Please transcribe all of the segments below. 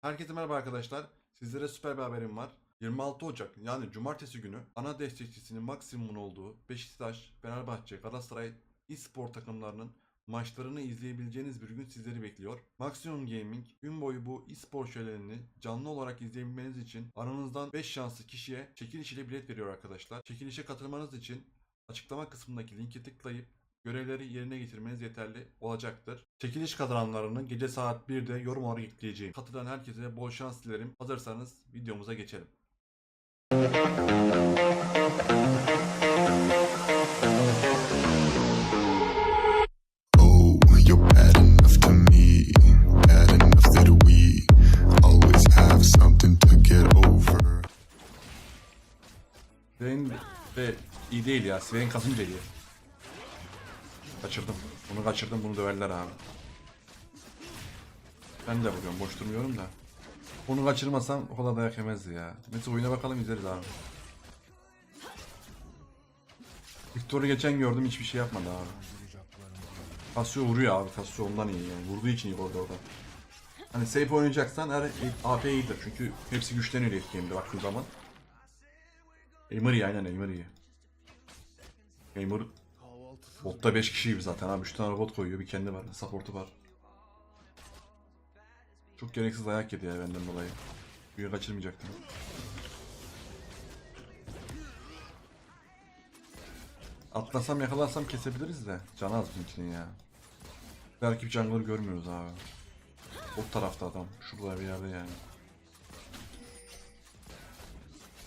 Herkese merhaba arkadaşlar. Sizlere süper bir haberim var. 26 Ocak yani cumartesi günü ana destekçisinin maksimumun olduğu Beşiktaş, Fenerbahçe, Galatasaray e-spor takımlarının maçlarını izleyebileceğiniz bir gün sizleri bekliyor. Maximum Gaming gün boyu bu e-spor şöleni canlı olarak izleyebilmeniz için aranızdan 5 şanslı kişiye çekiliş ile bilet veriyor arkadaşlar. Çekilişe katılmanız için açıklama kısmındaki linki tıklayıp görevleri yerine getirmeniz yeterli olacaktır. Çekiliş kazananlarını gece saat 1'de yorum olarak ekleyeceğim. Katılan herkese bol şans dilerim. Hazırsanız videomuza geçelim. Oh, you're bad enough to me, bad enough that we always have something to get over. Sven de iyi değil ya. Sven kasınca iyi. Kaçırdım. Bunu kaçırdım. Bunu döverler abi. Ben de vuruyorum. Boş durmuyorum da. Bunu kaçırmasam kadar dayak yemezdi ya. Neyse oyuna bakalım izleriz abi. Victor'u geçen gördüm hiçbir şey yapmadı abi. Casio vuruyor abi. Casio ondan iyi yani. Vurduğu için iyi orada orada. Hani safe oynayacaksan her AP iyidir. Çünkü hepsi güçleniyor late game'de baktığın zaman. Emery aynen Emery. Emery botta 5 kişi gibi zaten abi 3 tane robot koyuyor bir kendi var support'u var. Çok gereksiz dayak yedi ya benden dolayı. Büyü kaçırmayacaktım. Atlasam yakalarsam kesebiliriz de. Canı az bizimkinin ya. Belki jungler görmüyoruz abi. O tarafta adam. Şurada bir yerde yani.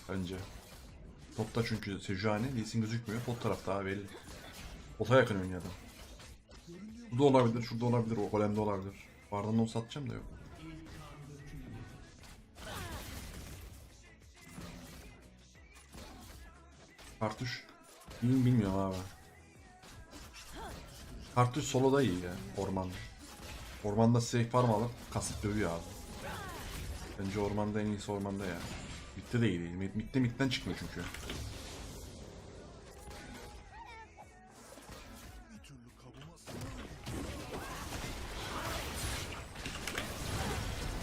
Bence. Botta çünkü Sejuani, Lee Sin gözükmüyor. Bot tarafta abi belli. Bota yakın oynuyor adam. Burada olabilir, şurada olabilir, o golemde olabilir. Vardan onu satacağım da yok. Kartuş. Bilmiyorum, abi. Kartuş soloda iyi ya, ormanda. Ormanda safe farm alıp kasıp dövüyor abi. Bence ormanda en iyisi ormanda ya. Mid'de de iyi değil. Mid, mid'de mid'den çıkmıyor çünkü.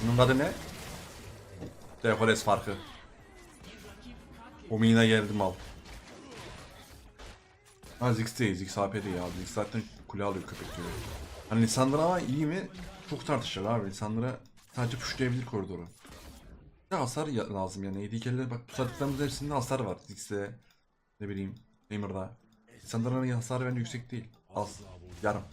Bunun adı ne? Dekoles farkı. O mina geldi mal. Ha Ziggs değil, Ziggs AP değil abi. Ziggs zaten kule alıyor köpek gibi. Hani Lissandra ama iyi mi? Çok tartışılır abi. Lissandra sadece pushlayabilir koridoru. Ne hasar ya- lazım yani. AD bak bu sattıklarımızın hepsinde hasar var. Ziggs'te ne bileyim Hammer'da. Lissandra'nın hasarı bence yüksek değil. Az. Yarım.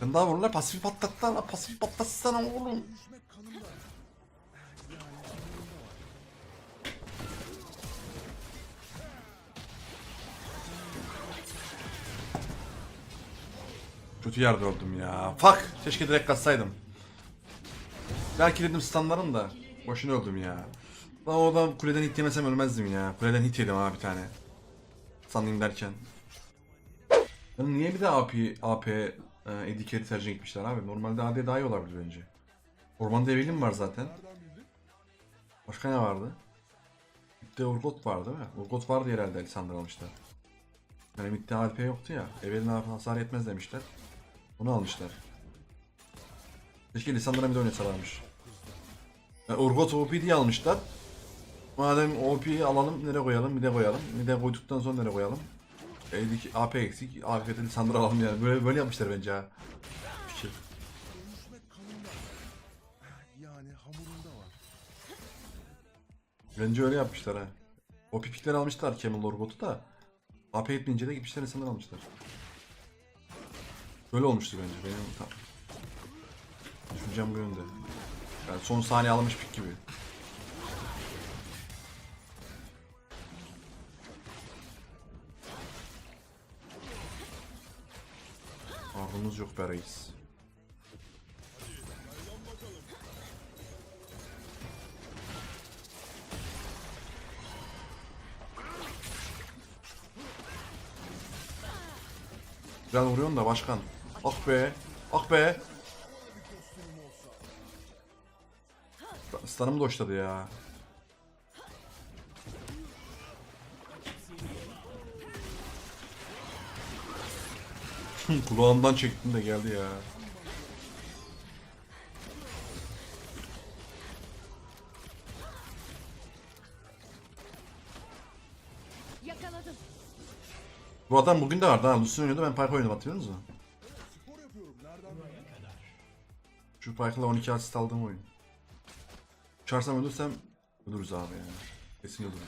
Daha vururlar pasif patlattı lan pasif patlatsana oğlum. Kötü yerde öldüm ya. Fuck! Keşke direkt katsaydım. Belki dedim standların da. Boşuna öldüm ya. Lan o adam kuleden hit yemesem ölmezdim ya. Kuleden hit yedim ha bir tane. Sanayım derken. Yani niye bir de AP, AP e, AD carry tercih etmişler abi? Normalde AD daha iyi olabilir bence. Ormanda Evelyn var zaten. Başka ne vardı? Bir de Urgot vardı değil mi? Urgot vardı herhalde Lisandra almışlar. Yani midde AP yoktu ya. Evelyn hasar etmez demişler. Onu almışlar. Keşke Lisandra mid oynasalarmış. Yani Urgot OP diye almışlar. Madem OP'yi alalım nereye koyalım? Bir de koyalım. Bir de koyduktan sonra nereye koyalım? Eldeki AP eksik. AP'de Lisandra alalım yani. Böyle böyle yapmışlar bence ha. Fikir. Yani hamurunda var. Bence öyle yapmışlar ha. O pipikleri almışlar Camel Urgot'u da. AP etmeyince de gitmişler Lisandra almışlar. Böyle olmuştu bence. Benim tam... Düşüncem bu yönde. Yani son saniye alınmış pik gibi. Aklımız yok be. Güzel vuruyorsun da başkan. Ah be. Ah be. Stun'ım doşladı ya. Kulağından çektim de geldi ya. Yakaladım. Bu adam bugün de vardı ha. Lucian oynuyordu ben Pyke oynadım hatırlıyor musunuz? Şu Pyke'la 12 asist aldığım oyun. Uçarsam ölürsem ölürüz abi yani. Kesin ölürüz.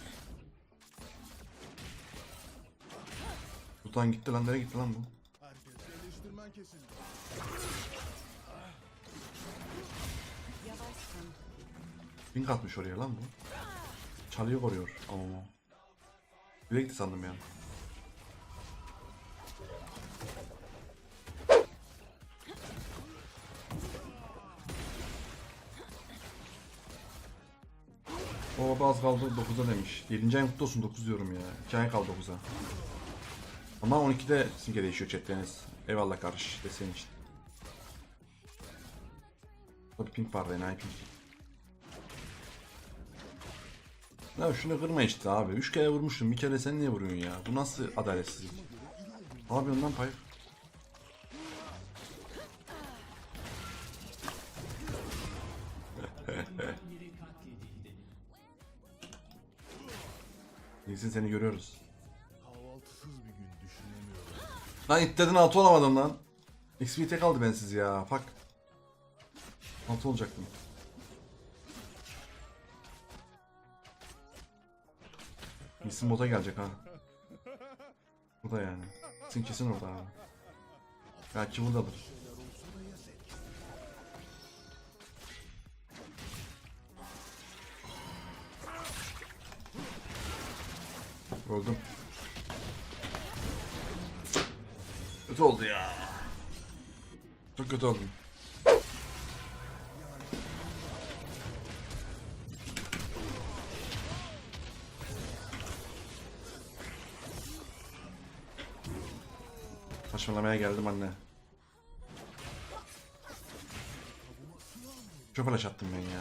Sultan gitti lan nereye gitti lan bu? Pink atmış oraya lan bu. Çalıyor koruyor. Ama. Bire gitti sandım ya. O az kaldı 9'a demiş. 7. ayın kutlu olsun 9 diyorum ya. 2 ay kaldı 9'a. Ama 12'de simge değişiyor chatleriniz. Eyvallah kardeş desteğin için. Burada pink vardı enayi pink. Ya şunu kırma işte abi. 3 kere vurmuşum. Bir kere sen niye vuruyorsun ya? Bu nasıl adaletsizlik? Abi ondan pay. İyisin seni görüyoruz. Lan itledin altı olamadım lan. XP tek aldı bensiz ya. Fuck. Altı olacaktım. Misin bota gelecek ha. Burada yani. Sin kesin orada abi. Belki buradadır. Öldüm. Kötü oldu ya. Çok kötü oldum. Saçmalamaya geldim anne. Çok flash attım ben ya.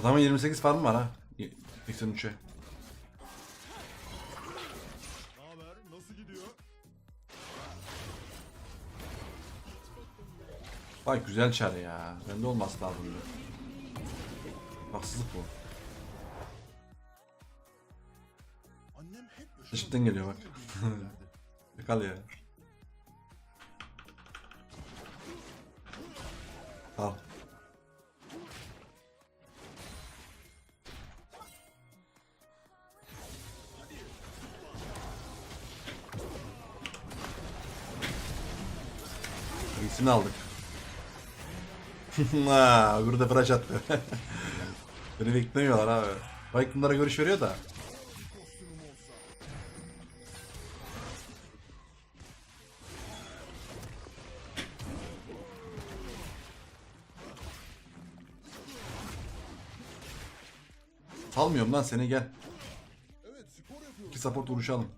Adamın 28 farmı var ha. 83'e. Vay güzel çar ya. Bende olması lazım. Haksızlık bu. Dışıktan geliyor bak. Yakal ya. Al. İyisini aldık. ha, de flash attı. Beni beklemiyorlar abi. Bak bunlara görüş veriyor da. Salmıyorum lan seni gel. İki support vuruşalım.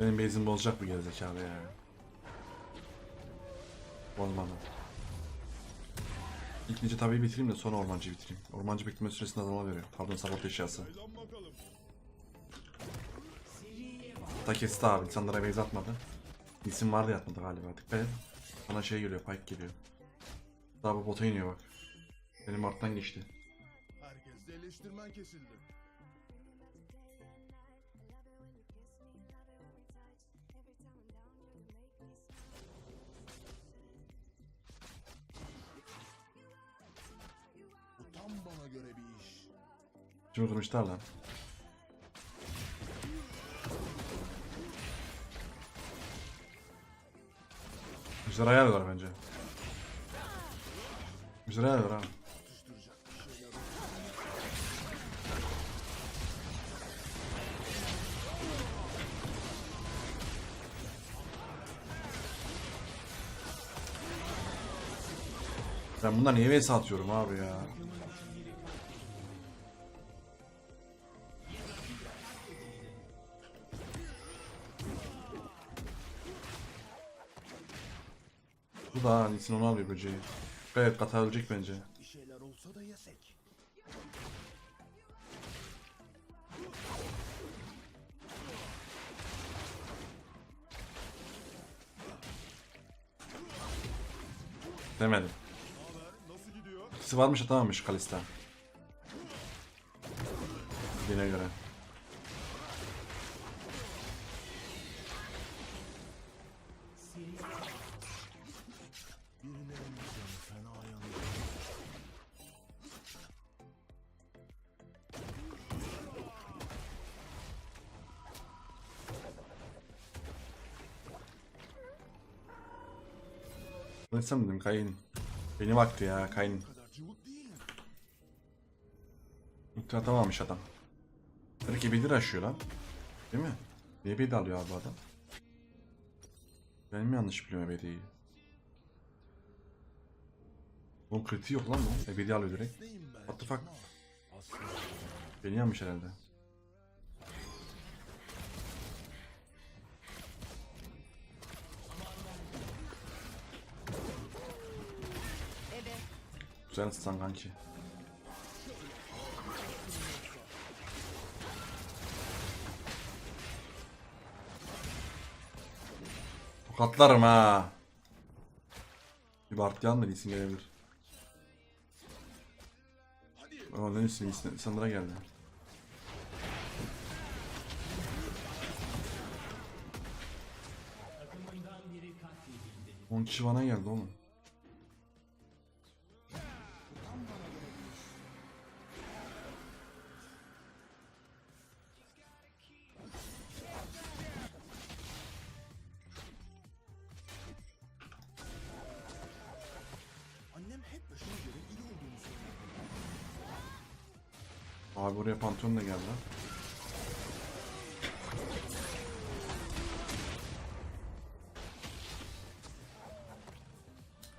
Benim base'im bozacak bu gerizekalı ya. Olmadı. İlk nice tabii bitireyim de sonra ormancı bitireyim. Ormancı bekleme süresini adama veriyor. Pardon support eşyası. Lan bakalım. Ta kesti abi. İnsanlara base atmadı. İsim vardı yatmadı galiba. Dikkat et. Bana şey geliyor. Pike geliyor. Daha bu bota iniyor bak. Benim arttan geçti. Herkes eleştirmen kesildi. göre bir iş. Çıldırmışlar lan. Ejderhaya ayarlar bence. Ejderhaya ayarlar abi. Ben bundan niye vs atıyorum abi ya. Bu da Lisin onu alıyor böceği. Evet kata ölecek bence. Demedim. İkisi varmış atamamış Kalista. Yine göre. Etsem dedim Kayn. Beni vakti ya Kayn. Ulti atamamış adam. Belki bir aşıyor lan. Değil mi? Niye bir alıyor abi adam? Ben mi yanlış biliyorum Ebedi'yi? Bunun kritiği yok lan bu. Ebedi alıyor direkt. What the fuck? Beni yanmış herhalde. Güzel stun kanki. Tokatlarım ha. Bir Bartyan mı isim gelebilir. Ama ne isim insanlara geldi. On kişi bana geldi oğlum. Abi buraya Pantheon da geldi.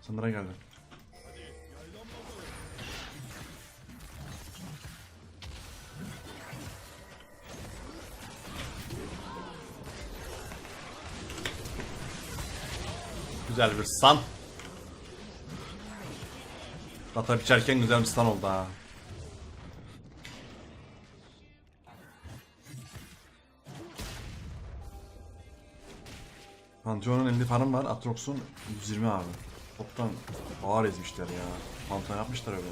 Sandra geldi. Güzel bir stun. Kata biçerken güzel bir stun oldu ha. Pantheon'un 50 farım var. Atrox'un 120 abi. Toptan ağır ezmişler ya. Pantheon yapmışlar öyle.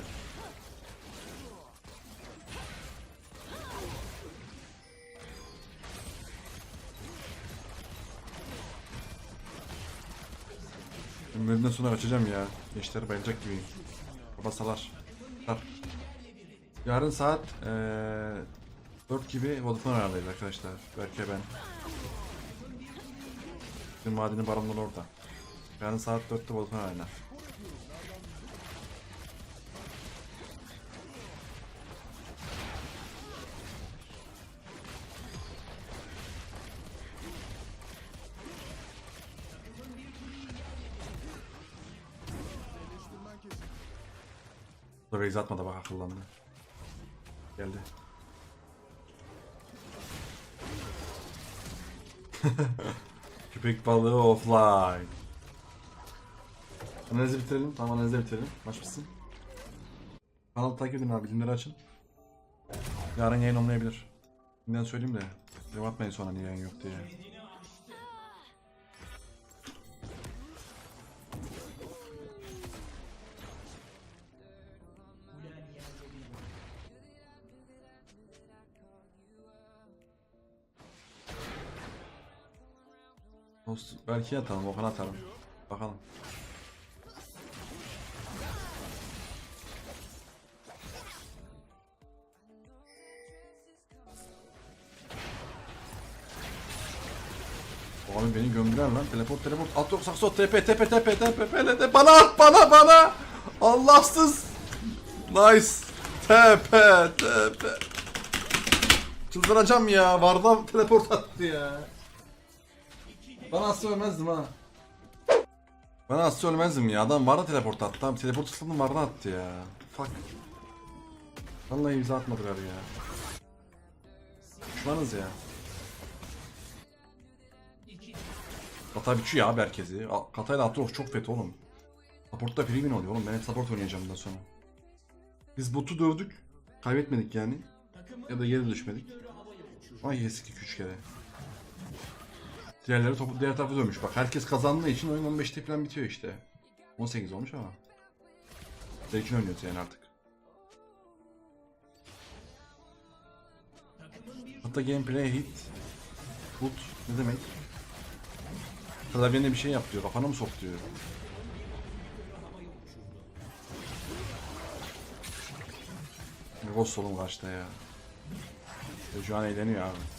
Bölümden sonra açacağım ya. Gençler bayılacak gibi. Kapasalar. Tar. Yarın saat eee 4 gibi Vodafone ayarlayız arkadaşlar. Belki ben. Bizim madeni baronlar orada. Yarın saat 4'te Volkan Arena. Kesildi. Bu da bak akıllandı. Geldi. Köpek balığı offline. Analizi bitirelim. Tamam analizi bitirelim. Maç bitsin. Kanalı takip edin abi. Bildirimleri açın. Yarın yayın olmayabilir. Şimdiden söyleyeyim de. Yorum atmayın sonra niye yayın yok diye. Post belki atalım, Okan atarım. Bakalım. Abi beni gömdüler lan. Teleport teleport. At yok sakso tepe tepe tepe tepe tepe bana bana bana. Allahsız. Nice. Tepe tepe. Çıldıracağım ya. Vardam teleport attı ya. Bana asla ölmezdim ha. Ben aslında ölmezdim ya. Adam vardı teleport attı. Abi teleport tıkladım vardı attı ya. Fuck. Vallahi imza atmadılar ya. Düşmanız ya. Kata biçiyor abi herkesi. Katayla Atrox çok feti oğlum. Support'ta Primin oluyor oğlum. Ben hep support oynayacağım bundan sonra. Biz botu dövdük. Kaybetmedik yani. Ya da geri düşmedik. Ama yedik 2-3 kere. Diğerleri topu diğer tarafa dönmüş. Bak herkes kazandığı için oyun 15'te falan bitiyor işte. 18 olmuş ama. Zevkini oynuyoruz yani artık. Hatta gameplay hit. Put ne demek? Klavyene bir şey yap diyor. Kafana mı sok diyor. Ghost solun karşıda ya. Şu an eğleniyor abi.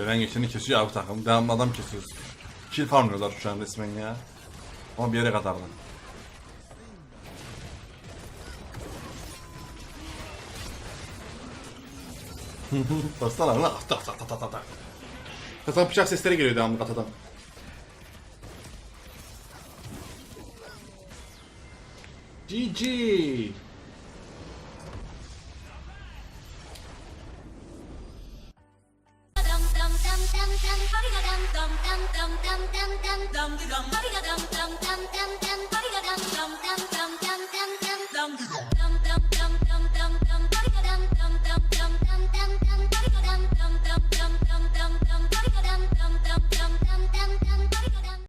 Gelen geçeni kesiyor abi takım. Devamlı adam kesiyoruz. Kill farmlıyorlar şu an resmen ya. Ama bir yere kadardı. Baksana lan. Tak tak tak tak tak. Katan bıçak sesleri geliyor devamlı katadan. GG.